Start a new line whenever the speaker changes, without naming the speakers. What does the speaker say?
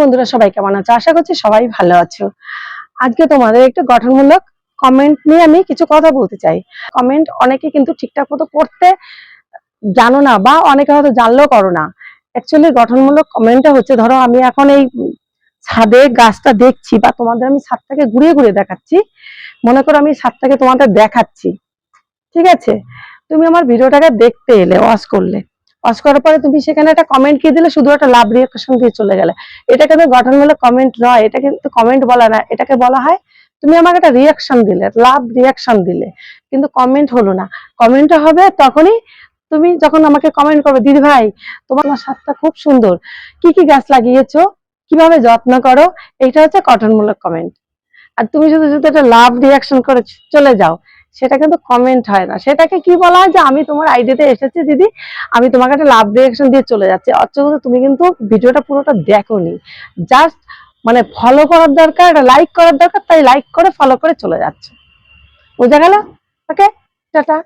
বন্ধুরা, সবাই কেমন আছো? আশা করছি সবাই ভালো আছো। আজকে তোমাদের একটু গঠনমূলক কমেন্ট নিয়ে আমি কিছু কথা বলতে চাই। কমেন্ট অনেকে কিন্তু ঠিকঠাক মতো করতে জানো না বা অনেকে হয়তো জানলেও করো না। অ্যাকচুয়ালি গঠনমূলক কমেন্টটা হচ্ছে, ধরো আমি এখন এই ছাদে গাছটা দেখছি বা তোমাদের আমি ছাদটাকে ঘুরিয়ে ঘুরিয়ে দেখাচ্ছি। মনে করো আমি ছাদটাকে তোমাদের দেখাচ্ছি। ঠিক আছে? তুমি আমার ভিডিওটাকে দেখতে এলে ওয়াশ করলে। ওয়াচ করার পরে তুমি সেখানে একটা কমেন্ট কি দিলে শুধু একটা লাভ রিয়াকশন দিয়ে চলে গেলে। এটা কিন্তু গঠনমূলক কমেন্ট নয় এটা কিন্তু কমেন্ট বলা না, এটাকে বলা হয় তুমি আমাকে একটা রিয়াকশন দিলে লাভ রিয়াকশন দিলে। কিন্তু কমেন্ট হলো না। কমেন্টটা হবে তখনই তুমি যখন আমাকে কমেন্ট করবে, দিদি ভাই, তোমার স্বাদটা খুব সুন্দর। কি কি গাছ লাগিয়েছো? কীভাবে যত্ন করো? এটা হচ্ছে গঠনমূলক কমেন্ট আর তুমি শুধু যদি একটা লাভ রিয়াকশন করে চলে যাও। সেটা কিন্তু কমেন্ট হয় না। সেটাকে কি বলা হয় যে, আমি তোমার আইডিয়াতে এসেছি, দিদি। আমি তোমাকে একটা লাভ রিয়াকশন দিয়ে চলে যাচ্ছি। অথচ তুমি কিন্তু ভিডিওটা পুরোটা দেখো নি জাস্ট মানে ফলো করার দরকার লাইক করার দরকার, তাই লাইক করে ফলো করে চলে যাচ্ছে। বোঝা গেল? Okay tata.